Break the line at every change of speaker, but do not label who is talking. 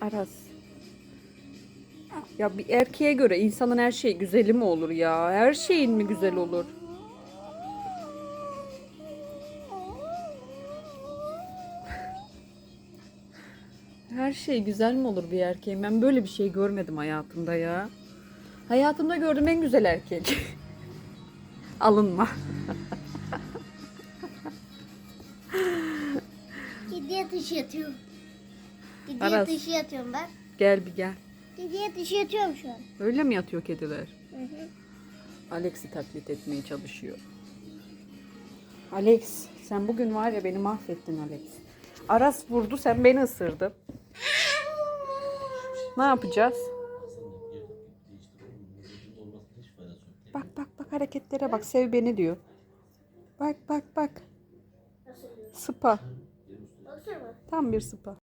Aras. Ya bir erkeğe göre insanın her şeyi güzeli mi olur ya? Her şeyin mi güzel olur? Her şey güzel mi olur bir erkeğin? Ben böyle bir şey görmedim hayatımda ya. Hayatımda gördüğüm en güzel erkek. Alınma.
Kediye taşı yatıyorum. Kediye
Aras.
taşı yatıyorum bak.
Gel bir gel.
Kediye taşı yatıyorum şu an.
Öyle mi yatıyor kediler?
Hı hı.
Alex'i taklit etmeye çalışıyor. Alex, sen bugün var ya beni mahvettin Alex. Aras vurdu, sen beni ısırdın. Ne yapacağız? Bak bak bak hareketlere bak, sev beni diyor. Bak bak bak. Sıpa. Tam bir sıpa.